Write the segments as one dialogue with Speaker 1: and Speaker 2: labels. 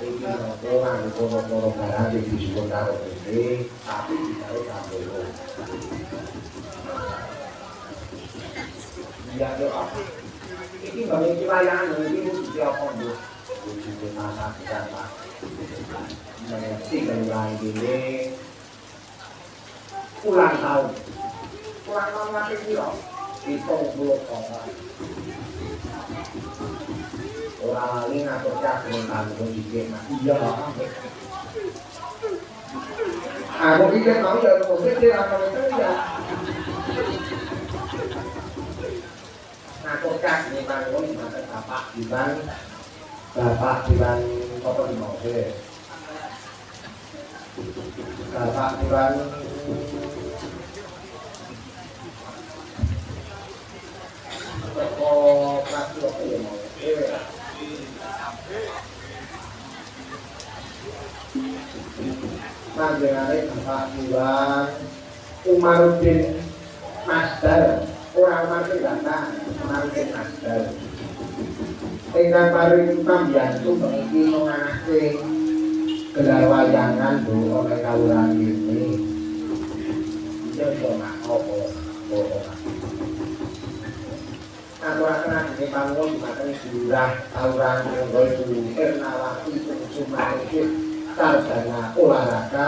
Speaker 1: iki orang di kono-kono barang di disebut karo ini tapi ditarik kabel ya yo iki nggak iki layangan iki mesti apa bu mesti masa kita pak mengerti kalau lain ini ulang tahun. Ulang tahun lagi hitung puluh orang orang lali ngatur cak dengan tanggung dikit iya aku pikir mau ya mungkin dia akan itu ya. Ngatur dengan mata bapak di bang bapak apa di mau bapak apa lah. Panjenengane Bapak Iwan Umaruddin Masdar ora Umaruddin Gantang Umaruddin Masdar ingkang paring pambiyantu mengiki nganake gelar wayangan Bu oleh kawulan ini iya iya mak apa apa akan ini bangun materi surah tauran yang itu ernawati cuma itu sarjana olahraga.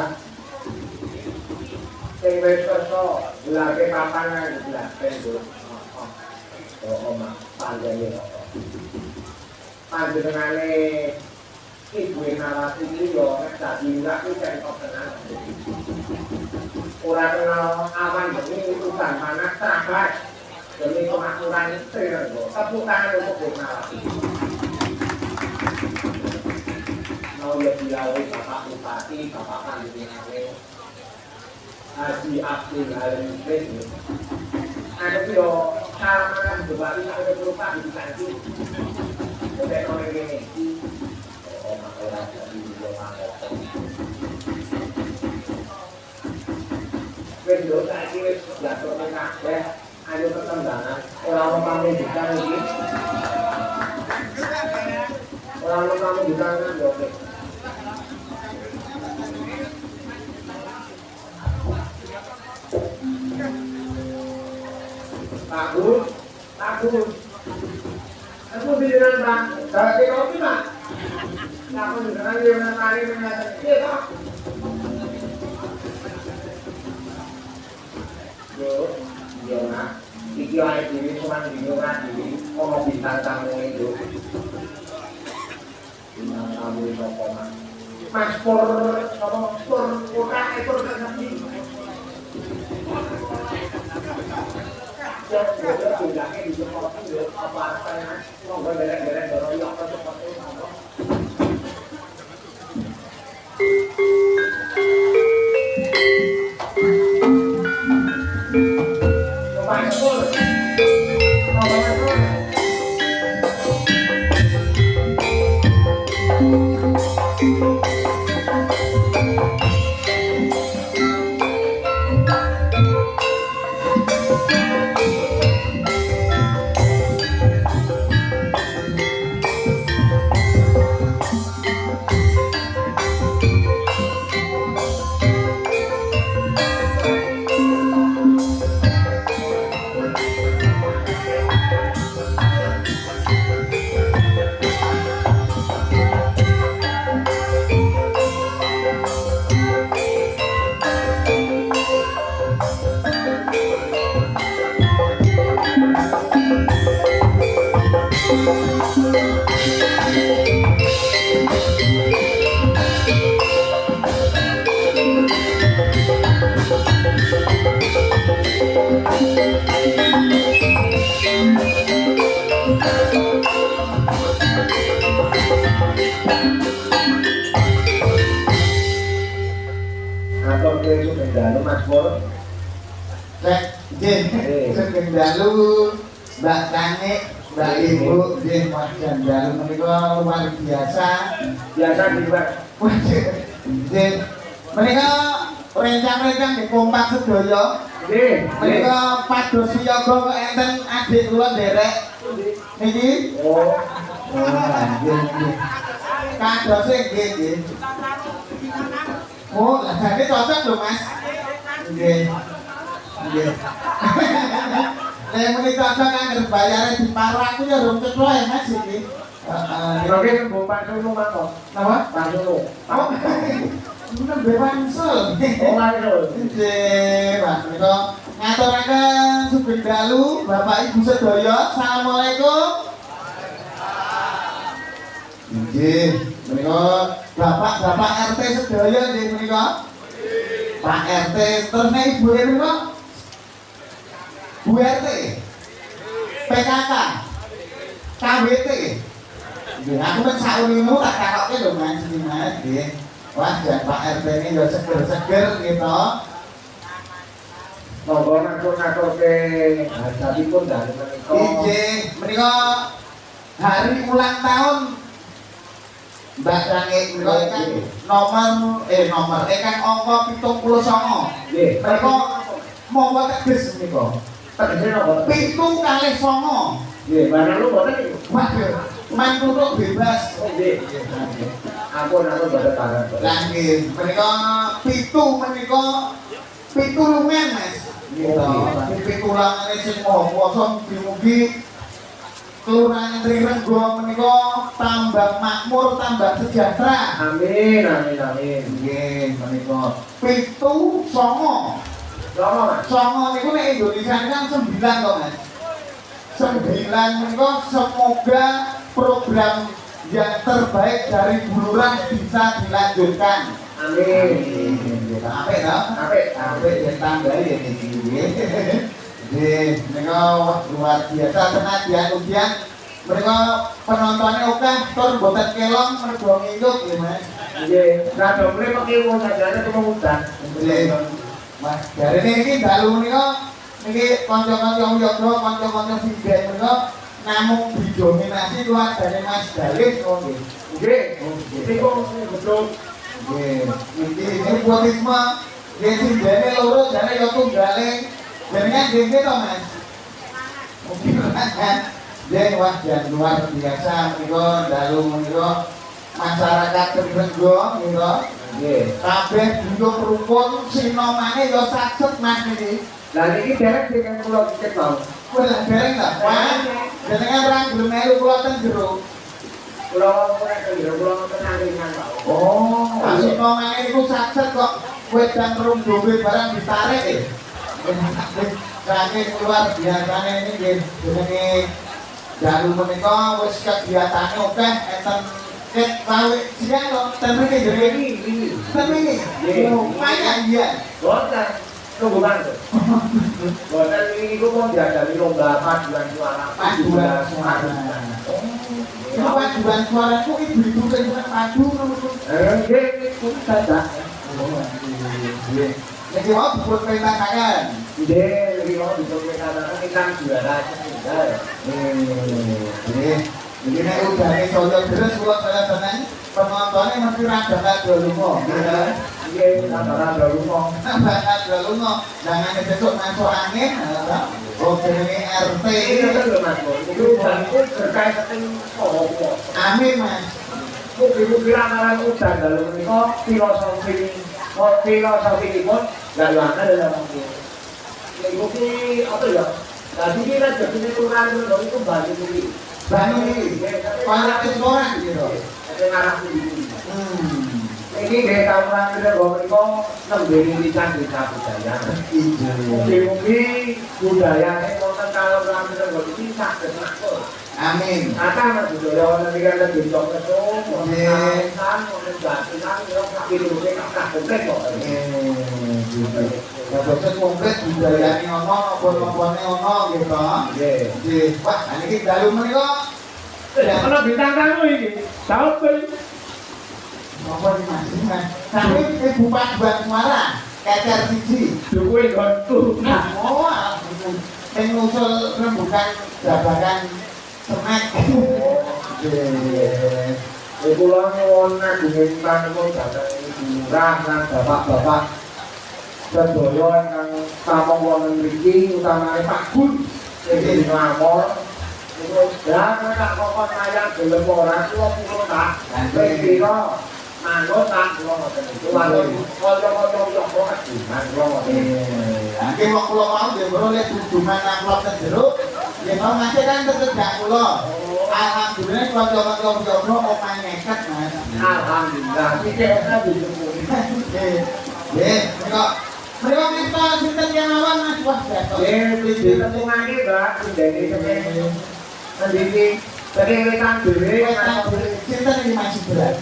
Speaker 1: Sing wis kersa gelake papangan gelake lho oh oma panjene kok panjenengane ibu nawati iki yo nek dadi ora kuwi kan kok tenan ora kenal awan bengi urusan panas sahabat demi kemakmuran itu tepuk tangan untuk Bernawati mau ya dilalui Bapak Bupati, Bapak Panjenengane Haji Abdul Halim Bin Aku yo salaman Bupati sampai berupa di Sanji Udah kalau ini Oh, jadi dosa iki wis jatuh ning kabeh ayo ketembangan ora ono pamunggutan iki ora ono pamunggutan kan oke Bagus, bagus. Aku bilang bang, kalau kopi pak, aku dengan dia dia tak. Yo, yo nak, iki ae dhewe cuman dino ora dhewe ana bintang tamu itu. Bintang tamu sapa mas? Mas Pur, sapa Pur, ora ekor kesapi. Ya, ya, bilangnya di Jepang itu apa-apa ya, mau berderek-derek dorong ya apa seperti itu. Mas dalu Mas Pur.
Speaker 2: Cek, Jin, sugeng dalu Mbak Tani, Mbak Ibu, Jin, wajan dalu menika luar biasa.
Speaker 1: Biasa di luar.
Speaker 2: Jin, menika rencang-rencang di kompak sedaya.
Speaker 1: Nggih, nggih.
Speaker 2: Menika pados siaga kok enten adik kula nderek niki.
Speaker 1: Oh.
Speaker 2: Kadose nggih nggih. Oh, lah jadi cocok lho, Mas. Nggih. Nggih. Nek muni cocok bayare diparah aku ya rung cetha ya, Mas iki. Heeh.
Speaker 1: Oke, Bu Pak Sulu mangkok.
Speaker 2: Napa?
Speaker 1: Pak Sulu.
Speaker 2: Bukan bewansul.
Speaker 1: Pak Sulu.
Speaker 2: Nggih, Mas. Menika ngaturaken sugeng dalu Bapak Ibu sedaya. Assalamualaikum. Nggih, menika Bapak-bapak RT sedaya nggih menika. Pak RT terus nek Ibu menika Bu RT. PKK. KWT. Nggih, aku men saunimu tak takokke lho Mas iki Mas nggih. Wah, jan Pak RT ini ya seger-seger gitu.
Speaker 1: Monggo ngatur-ngatur ke hajatipun dari menika.
Speaker 2: Injih, menika hari ulang tahun Batangnya kulo kan nomor eh nomor eh kan ongko pitung
Speaker 1: puluh
Speaker 2: songo. Mereka mau buat
Speaker 1: kris nih
Speaker 2: kok. Pintu kali
Speaker 1: songo. Mana lu buat nih?
Speaker 2: Wah, main tutup bebas.
Speaker 1: Aku nato buat
Speaker 2: tangan. Lagi mereka pintu mereka pintu lumayan mas. Pintu lama ini sing maha kosong di mobil. Kelurahan Rirenggo menika tambah makmur, tambah sejahtera.
Speaker 1: Amin, amin, amin.
Speaker 2: Nggih, menika pitu songo.
Speaker 1: Sono, Mas.
Speaker 2: Songo niku nek Indonesia kan sembilan kok Mas. Sembilan menika semoga program yang terbaik dari Bulurah bisa dilanjutkan.
Speaker 1: Amin.
Speaker 2: Apik to?
Speaker 1: Apik.
Speaker 2: Apik ya tambahi ya iki nggih. Nggih, menika luar biasa senadyan ujian mereka penontonnya oke, tur boten kelong mergo nginduk ya Mas.
Speaker 1: Nggih, ra domre mengki wong sajane udan.
Speaker 2: Nggih. Mas, dari ini dalu menika niki kanca-kanca yoga, kanca-kanca sinden menika namung didominasi keluargane Mas Dalis oh nggih.
Speaker 1: Nggih. Iki kok betul.
Speaker 2: Nggih, iki nepotisme nggih sindene loro jane ya tunggale. Jenengan nggih nggih to Mas. Mungkin kan Nggih, wah luar biasa menika dalu menika masyarakat Renggo menika
Speaker 1: Nggih.
Speaker 2: kabeh bentuk rukun sinomane ya saged Mas niki.
Speaker 1: Lah niki derek dengan dicek mau.
Speaker 2: Kowe lak dereng ta? Wah, jenengan ra gelem melu kula teng jero.
Speaker 1: Kula ora kira kula tenang ringan Pak.
Speaker 2: Oh, sinomane niku saged kok wedang rung dobe barang ditarik e. Saking luar biasane ini nggih jenenge dalu menika wis kegiatane akeh enten ket lawe mriki jenenge
Speaker 1: Ini ini.
Speaker 2: mriki.
Speaker 1: Nggih.
Speaker 2: Oh, Banyak iya.
Speaker 1: Boten. Tunggu bantu. Boten ini ku mau diadani lomba paduan suara.
Speaker 2: Paduan suara. Itu paduan suara itu ibu-ibu sing padu ngono kuwi. lebih mau diperintah kangen
Speaker 1: ide lebih mau diperintah karena kita juara tinggal
Speaker 2: ini ini ini udah ini soalnya terus buat saya seneng penontonnya masih rada rada lumo iya
Speaker 1: rada rada lumo
Speaker 2: rada rada lumo jangan kecetuk masuk angin oke ini RT
Speaker 1: ini udah masuk itu terkait dengan opo
Speaker 2: amin mas.
Speaker 1: Kupi-kupi lah marah udah dalam ini, kok filosofi ini, kok filosofi là là cái đó là bằng ya? vậy có cái áo tôi là
Speaker 2: là thứ nhất là trở
Speaker 1: thành nên công
Speaker 2: an
Speaker 1: nó đóng công bài cho mình bài mình đi qua là
Speaker 2: cái
Speaker 1: số này gì rồi cái này là gì cái cái cái
Speaker 2: Amin.
Speaker 1: Kita lebih itu, kakak komplit kok.
Speaker 2: Eh, gitu. Ya komplit budayane ono, ono gitu.
Speaker 1: Nggih.
Speaker 2: Wah, ini dalu menika
Speaker 1: Kalau bintang tamu ini,
Speaker 2: apa di Mas? Mas. Tapi ibu kecer siji.
Speaker 1: Dukuin.
Speaker 2: Oh, yang ngusul rembukan jabakan
Speaker 1: bapak-bapak sedaya ingkang samong wonten mriki utamane Pak Gun sing dinamor niku dana tak kokon ayam gelem ora kula kula tak lan kira manut tak kula mboten niku lan kaya kaya kaya kok aku kula
Speaker 2: mboten nggih kula mau dhewe nek dudungan nang kula jeruk Ya mau ngasih kan tetep gak. Alhamdulillah kulo coba kulo jomblo opa nyeket mas.
Speaker 1: Alhamdulillah. Iki opa dijemput.
Speaker 2: Eh, kok Terima kasih Pak Sinten yang awan Mas Wah Beto.
Speaker 1: Eh, di tepung lagi Pak,
Speaker 2: sudah ini
Speaker 1: sebenarnya.
Speaker 2: Sendiri, tadi ini kan dulu. Sinten ini masih berat.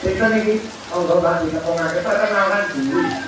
Speaker 1: Sinten iki?
Speaker 2: oh
Speaker 1: enggak Pak,
Speaker 2: di tepung dulu.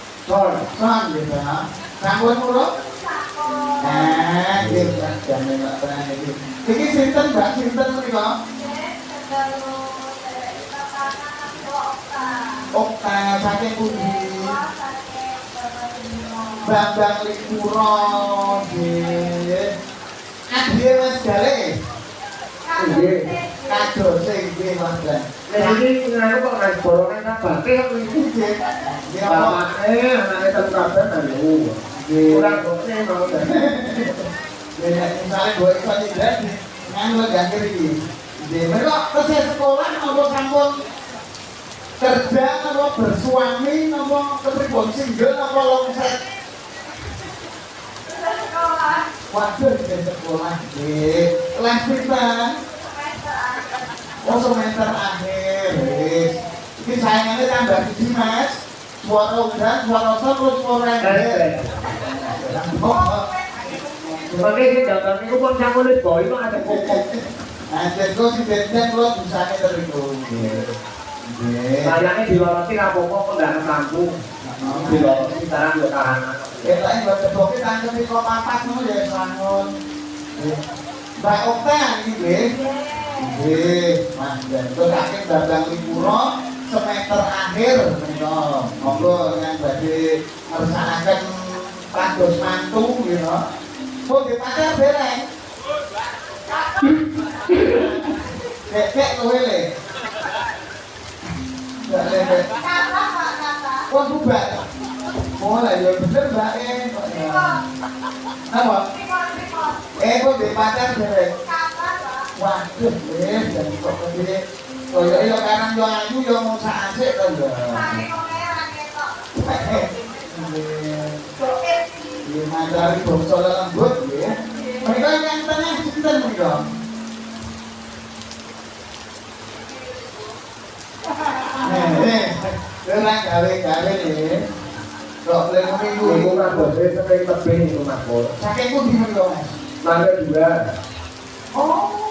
Speaker 1: Son,
Speaker 2: son gitu ya. Sambut mulu. Nah, gitu jangan nggak pernah ini. Ini sinten mbak sinten mereka. Okta saking pundi. Bambang Lipuro nggih. Adhiye Mas Gale. Mas Gale.
Speaker 1: Nah, kok kok iki. Kurang mau
Speaker 2: Ya, misalnya gue ganti lagi. Jadi mereka kerja sekolah, kerja, bersuami, nopo kepribon single, nopo longset. Waduh, di sekolah, di les pisan. Oh, semester akhir, wis. Ini sayangannya tambah siji, Mas. Suara udan, suara sol, terus suara. Oh,
Speaker 1: di dalam itu pun mulai boy ada kokok.
Speaker 2: Jadi kok si benteng lo busanya terlalu Nggih.
Speaker 1: Sayangnya diloroti kapoko kok nggak lampu. Diloroti sekarang udah tahanan.
Speaker 2: Ya lain buat di kok papat ngono ya sangon. Mbak Okta nggih. terus akhir dagang di Puro semester akhir. Gitu monggo yang jadi merencanakan kados mantu gitu. Kok di pacar bereng. Kek-kek kowe le. Kok bubar? Oh lah, ya bener mbak eh Kenapa? Eh, kok di pacar bereng? waktu deh dan kok gede kaya ya kanan yo ayu yo mau sasik to lho Ya mandari bangsa lembut nggih. Mereka yang tengah sinten menika? Eh, ora gawe-gawe nggih. Kok lek minggu
Speaker 1: iku kabeh sampe tebih iku makmur.
Speaker 2: Saking pundi menika, Mas?
Speaker 1: Mangga dua.
Speaker 2: Oh,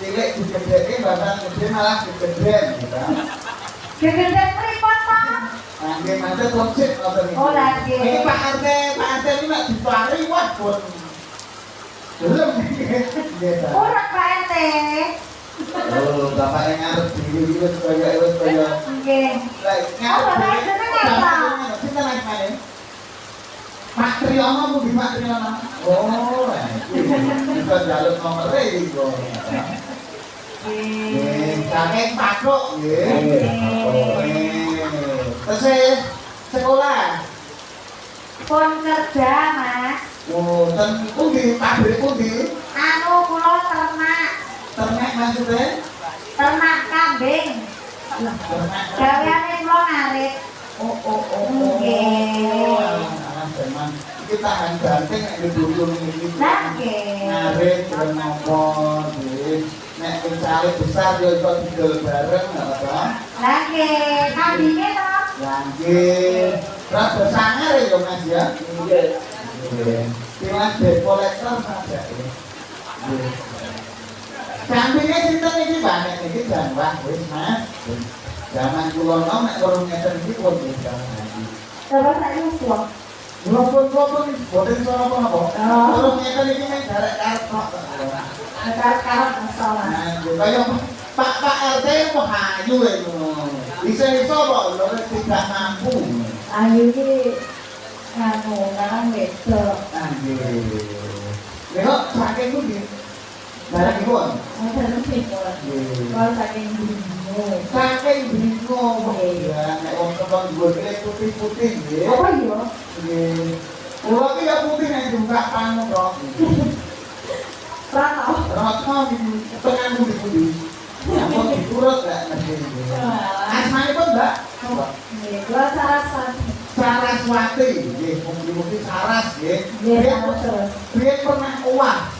Speaker 2: Cilik digedheke bahkan gede malah digedhen gitu.
Speaker 3: gegeden pripun, Pak?
Speaker 2: Nggih mantu konsep ngoten iki.
Speaker 3: Oh, lah, nggih.
Speaker 2: Iki Pak RT, Pak RT iki nek dipari wah pun. Belum nggih. Pak.
Speaker 3: Urut Pak RT.
Speaker 2: Oh, bapak yang ngarep diri wis kaya wis kaya.
Speaker 3: Nggih.
Speaker 2: Lah,
Speaker 3: Oh, bapak jenenge apa?
Speaker 2: Sinten lagi mana? Pak Triyono Bu di Pak Triyono. Oh, iki. Jaluk nomor iki kok. Patruk nggih. Tesih sekolah.
Speaker 3: Pun kerja, Mas.
Speaker 2: Oh, ten pundi pabrik pundi?
Speaker 3: Anu kula ternak,
Speaker 2: Ternak maksudnya?
Speaker 3: ternak kambing.
Speaker 2: Ternak.
Speaker 3: Gaweane kula ngarit.
Speaker 2: Oh, oh, oh, oh.
Speaker 3: Nggih.
Speaker 2: Iki tahan banteng nek duduk iki.
Speaker 3: Lah nggih.
Speaker 2: Ben nopo, nggih. Nek pencari besar yo iso tinggal bareng apa?
Speaker 3: Lah nggih, kambinge to.
Speaker 2: Lah nggih. Rada sangar ya Mas ya.
Speaker 1: Nggih.
Speaker 2: Pilas debt collector saja. Nggih. Kambingnya sinten iki banyak iki jan wah wis Mas. Zaman kula nom nek urung ngeten iki pun wis jaman.
Speaker 3: Terus saya uang. Pak-pak
Speaker 2: LT mah ayu itu. Bisa iso kok lho tidak mampu.
Speaker 3: Ayu iki nganggo nang wedok.
Speaker 2: Ah nggih. Lha kok sakit ku barang iku.
Speaker 3: Ada lebih kok. Kalau saking bingung.
Speaker 2: Saking bingung ya nek wong kebon golek putih-putih nggih.
Speaker 3: Apa yo?
Speaker 2: Nggih. Kulo ki ya putih nek buka panu kok.
Speaker 3: Rata.
Speaker 2: Rata tengah budi budi. Ampun diturut gak ngerti. Asmane pun Mbak. Coba.
Speaker 3: Nih, gua sarasan.
Speaker 2: Saraswati, nggih, mungkin-mungkin Saras nggih.
Speaker 3: Dia
Speaker 2: pernah uang.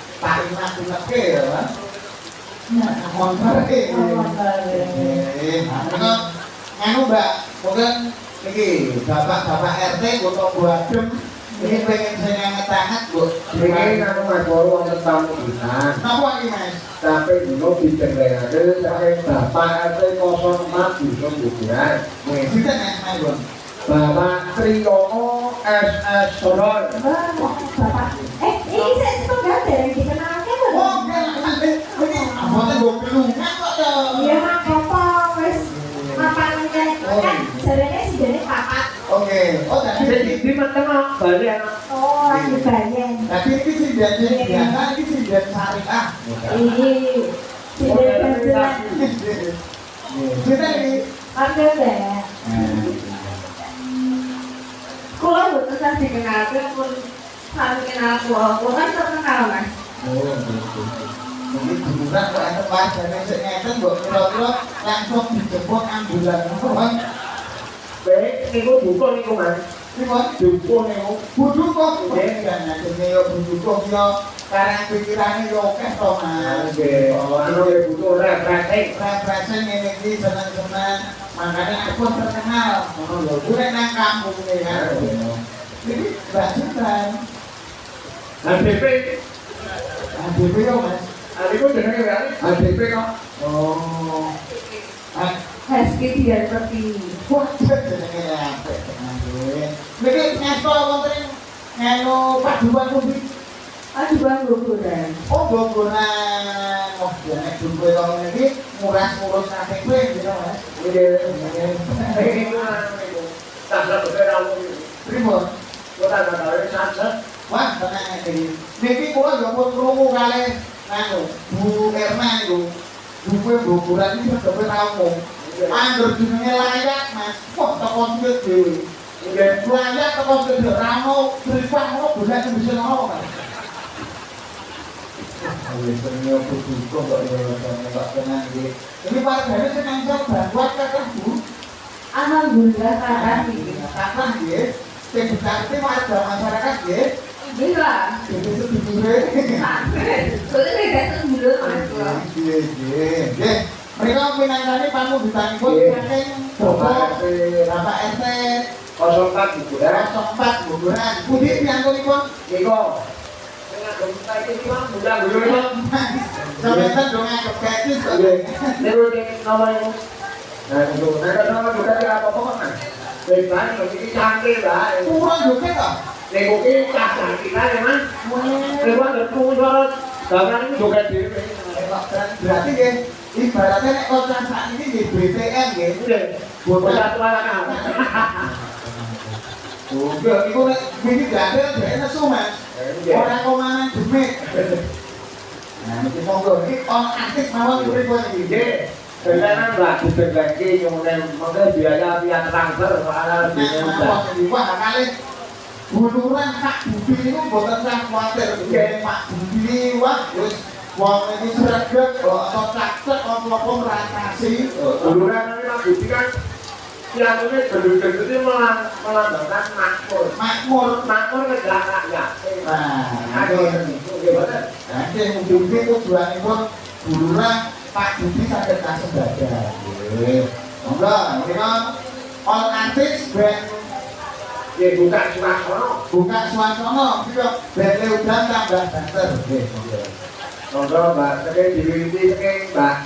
Speaker 2: paling aku leke ya, Mohon bareke. Nah, anu Mbak, mungkin iki bapak-bapak RT kota Buadem ini pengen saya ngetangat, Bu.
Speaker 1: Ini kan Mas Boro wonten tamu pisan.
Speaker 2: Napa iki, Mas?
Speaker 1: Sampai dino didengarake sampai Bapak RT 04 bisa bukuan.
Speaker 2: Wih, Mas Mas, Bu?
Speaker 1: Bapak Triyono SS Soroy.
Speaker 3: Bapak. Eh, ini saya
Speaker 2: abotnya gue pelungan kok.
Speaker 3: Iya, Mak, apa mapannya kan jarene sidene papat.
Speaker 2: Oke, oh tadi
Speaker 1: Jadi di mana Bali anak
Speaker 3: Oh, lagi bayen.
Speaker 2: tadi ini sih dan biasa ini sih dan syariah.
Speaker 3: Ini sidene berjalan.
Speaker 2: Kita ini.
Speaker 3: Deh. Kulo mboten sah dikenalke pun sami kenal kan terkenal, Mas.
Speaker 2: Oh, bởi vì thủ các bạn sẽ nghe rất được cái đó đó đang trong thị
Speaker 1: trường ăn nhiều lần đúng
Speaker 2: anh đấy
Speaker 1: nên có
Speaker 2: chủ con đi không ạ nhưng mà chủ con này không chủ con thì đấy nhà trường này phụ chủ con do karang pikirannya yo kan toh mas
Speaker 1: kalau ibu tuh orang praktek
Speaker 2: praktek ini ini senang-senang makanya aku terkenal oh, gue nang kampung nih kan jadi lanjutan
Speaker 1: HDP
Speaker 2: HDP yo mas
Speaker 1: Adikku jenenge kan? Adik Pek kok.
Speaker 2: Oh.
Speaker 3: Heski dia tapi
Speaker 2: wah jenenge apa? Mereka ngaspo wonten ngelo paduan kumpi.
Speaker 3: Aduh bang Bogoran.
Speaker 2: Oh Bogoran. Oh jenenge jumpe tahun ini murah murus kafe kue gitu mas.
Speaker 1: Iya. Tidak ada berapa.
Speaker 2: Primo.
Speaker 1: Kita ada berapa?
Speaker 2: Wah, tenang ya. Mimpi kurang, jangan terlalu kalian. Anu Bu Erna niku. Buku boboran iki sedope ramu. Angger jenenge layak, Mas. Wah, teko sithik dhewe.
Speaker 1: Nggih.
Speaker 2: Layak teko sithik ramo, pripah ngono boleh bisa ngono, Mas. Ayo senyo kudu kok yo kok tenang iki. Ini wargane seneng coba buat kakak Bu.
Speaker 3: Alhamdulillah kadang ini.
Speaker 2: Kakak nggih. Sing berarti warga masyarakat nggih. Bây giờ Mereka pinang-pinang pangku
Speaker 1: ditanggung
Speaker 2: saking
Speaker 1: Bapak
Speaker 2: Bapak RT
Speaker 1: 04 Buburan
Speaker 2: 04 Buburan Budi
Speaker 1: nyangkut iku Iku Sampai
Speaker 2: kan dong
Speaker 1: nganggep kaki Lalu dia ngomong Nah, itu, nah, kalau kita apa-apa kan? Baik-baik, kita canggih lah.
Speaker 2: Kurang juga
Speaker 1: kan? Mungkin cah kita ya mas lewat depan suara gambar ini juga di
Speaker 2: berarti ya ibaratnya nek kontrak saat ini di BTN ya
Speaker 1: buat persatuan anak
Speaker 2: Udah, itu nek ini gak ada, gak ada sumen orang komandan demit nah ini monggo. Ini orang aktif mawon kuwi kuwi iki.
Speaker 1: Jadi, sekarang lagi berbagi kemudian mungkin biaya biaya transfer soalnya lebih
Speaker 2: Nek
Speaker 1: mudah.
Speaker 2: wah kali buluran Pak Budi itu boten usah kuwatir Nggih, Pak Budi wah wis wong sregep kok atau cacet apa-apa ngrasasi
Speaker 1: Duluan ini Mas Budi kan yang ini ini melang- melambangkan makmur.
Speaker 2: makmur.
Speaker 1: Makmur jalan rakyat.
Speaker 2: nah
Speaker 1: Aduh,
Speaker 2: ini
Speaker 1: gimana?
Speaker 2: nanti ujung itu tujuanipun buluran Pak Budi saged kasembada nggih monggo ini kan all artis band
Speaker 1: buka suasana.
Speaker 2: Buka suasana kita bete udang tak mbak banter
Speaker 1: contoh mbak. Sekali diwiti sekali mbak.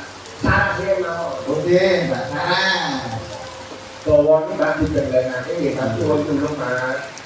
Speaker 1: Sarah sih mau.
Speaker 2: Rutin mbak sarah.
Speaker 1: Bawa ini mbak di nggih ini. Mbak suwa cunung mas